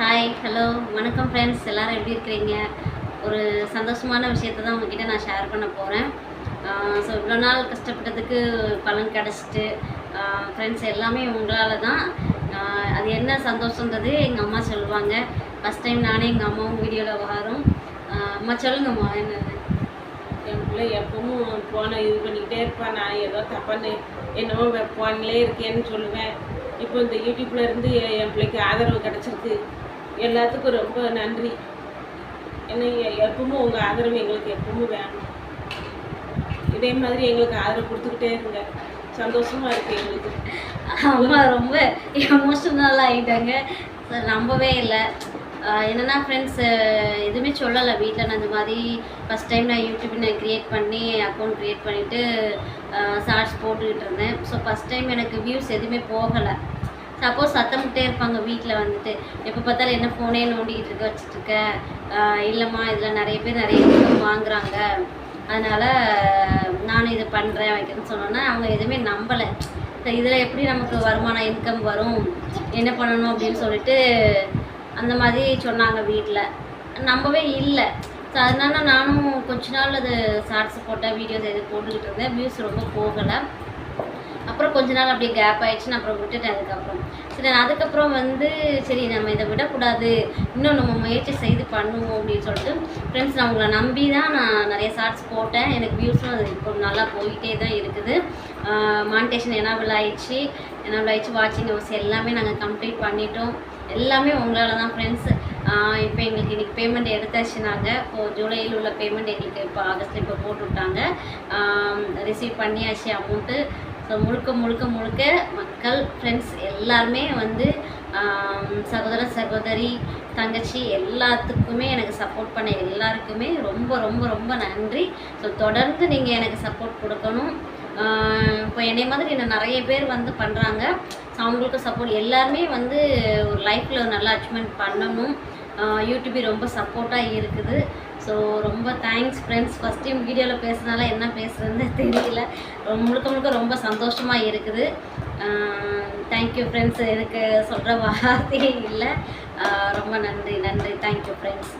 Hi hello வணக்கம் friends எல்லோரும் எப்படி இருக்கிறீங்க? ஒரு சந்தோஷமான விஷயத்தை தான் உங்ககிட்ட நான் ஷேர் பண்ண போகிறேன் ஸோ இவ்வளோ நாள் கஷ்டப்பட்டதுக்கு பலன் கிடச்சிட்டு ஃப்ரெண்ட்ஸ் எல்லாமே உங்களால் தான். அது என்ன சந்தோஷன்றது எங்கள் அம்மா சொல்லுவாங்க. ஃபஸ்ட் டைம் நானே எங்கள் அம்மாவும் வீடியோவில் வரும் அம்மா சொல்லுங்கம்மா என்னது இல்லை எப்பவும் ஃபோனை இது பண்ணிக்கிட்டே இருப்பான் நான் ஏதோ தப்பான்னு என்னமோ ஃபோன்லேயே இருக்கேன்னு சொல்லுவேன். இப்போ இந்த யூடியூப்ல இருந்து என் பிள்ளைக்கு ஆதரவு கிடச்சிருக்கு. எல்லாத்துக்கும் ரொம்ப நன்றி. ஏன்னா எப்பவும் உங்கள் ஆதரவு எங்களுக்கு எப்பவும் வேணும். இதே மாதிரி எங்களுக்கு ஆதரவு கொடுத்துக்கிட்டே இருங்க. சந்தோஷமா இருக்கு எங்களுக்கு. அம்மா ரொம்ப எமோஷனலாக ஆகிட்டாங்க நம்பவே இல்லை. என்னன்னா ஃப்ரெண்ட்ஸ் எதுவுமே சொல்லலை. வீட்டில் நான் இந்த மாதிரி ஃபஸ்ட் டைம் நான் யூடியூப் நான் க்ரியேட் பண்ணி அக்கௌண்ட் க்ரியேட் பண்ணிவிட்டு ஷார்ட்ஸ் போட்டுக்கிட்டு இருந்தேன். ஸோ ஃபஸ்ட் டைம் எனக்கு வியூஸ் எதுவுமே போகலை. சப்போஸ் சத்தமிட்டே இருப்பாங்க வீட்டில் வந்துட்டு. எப்போ பார்த்தாலும் என்ன ஃபோனே நோண்டிக்கிட்டு இருக்க வச்சுட்டுருக்க இல்லைம்மா இதில் நிறைய பேர் நிறைய இன்கம் வாங்குறாங்க. அதனால் நானும் இது பண்ணுறேன் வைக்கிறேன்னு சொன்னோன்னா அவங்க எதுவுமே நம்பலை. இதில் எப்படி நமக்கு வருமானம் இன்கம் வரும்? என்ன பண்ணணும் அப்படின்னு சொல்லிட்டு அந்த மாதிரி சொன்னாங்க வீட்டில் நம்பவே இல்லை. ஸோ அதனால நானும் கொஞ்ச நாள் அது ஷார்ட்ஸ் போட்டேன் வீடியோஸ் எது போட்டுக்கிட்டு இருந்தேன். வியூஸ் ரொம்ப போகலை. அப்புறம் கொஞ்ச நாள் அப்படியே கேப் ஆகிடுச்சு நான் அப்புறம் விட்டுட்டேன் அதுக்கப்புறம். சரி அதுக்கப்புறம் வந்து சரி நம்ம இதை விடக்கூடாது இன்னும் நம்ம முயற்சி செய்து பண்ணுவோம் அப்படின்னு சொல்லிட்டு ஃப்ரெண்ட்ஸ் நான் உங்களை நம்பி தான் நான் நிறைய ஷார்ட்ஸ் போட்டேன். எனக்கு வியூஸும் அது இப்போ நல்லா போயிட்டே தான் இருக்குது. மானிட்டேஷன் எனபிள் ஆயிடுச்சு. எனபிள் ஆயிடுச்சு வாட்சிங் ஹவர்ஸ் எல்லாமே நாங்கள் கம்ப்ளீட் பண்ணிட்டோம். எல்லாமே உங்களால் தான் ஃப்ரெண்ட்ஸ் இப்போ எங்களுக்கு இன்றைக்கி பேமெண்ட் எடுத்தாச்சு நாங்கள் இப்போ ஜூலையில் உள்ள பேமெண்ட் எங்களுக்கு இப்போ ஆகஸ்ட்டில் இப்போ போட்டு விட்டாங்க ரிசீவ் பண்ணியாச்சு அமௌண்ட்டு ஸோ முழுக்க முழுக்க முழுக்க மக்கள் ஃப்ரெண்ட்ஸ் எல்லாருமே வந்து சகோதர சகோதரி தங்கச்சி எல்லாத்துக்குமே எனக்கு சப்போர்ட் பண்ண எல்லாருக்குமே ரொம்ப ரொம்ப ரொம்ப நன்றி. ஸோ தொடர்ந்து நீங்கள் எனக்கு சப்போர்ட் கொடுக்கணும். இப்போ என்னை மாதிரி என்ன நிறைய பேர் வந்து பண்ணுறாங்க ஸோ அவங்களுக்கு சப்போர்ட் எல்லாருமே வந்து ஒரு லைஃப்பில் ஒரு நல்ல அச்சீவ்மெண்ட் பண்ணணும். யூடியூபி ரொம்ப சப்போர்ட்டாக இருக்குது. ஸோ ரொம்ப தேங்க்ஸ் ஃப்ரெண்ட்ஸ் ஃபஸ்ட் டைம் வீடியோவில் பேசுனால என்ன பேசுகிறதுன்னு தெரியல. ரொம்ப முழுக்க முழுக்க ரொம்ப சந்தோஷமாக இருக்குது. தேங்க்யூ ஃப்ரெண்ட்ஸ் எனக்கு சொல்கிற வார்த்தையே இல்லை. ரொம்ப நன்றி நன்றி. Thank you friends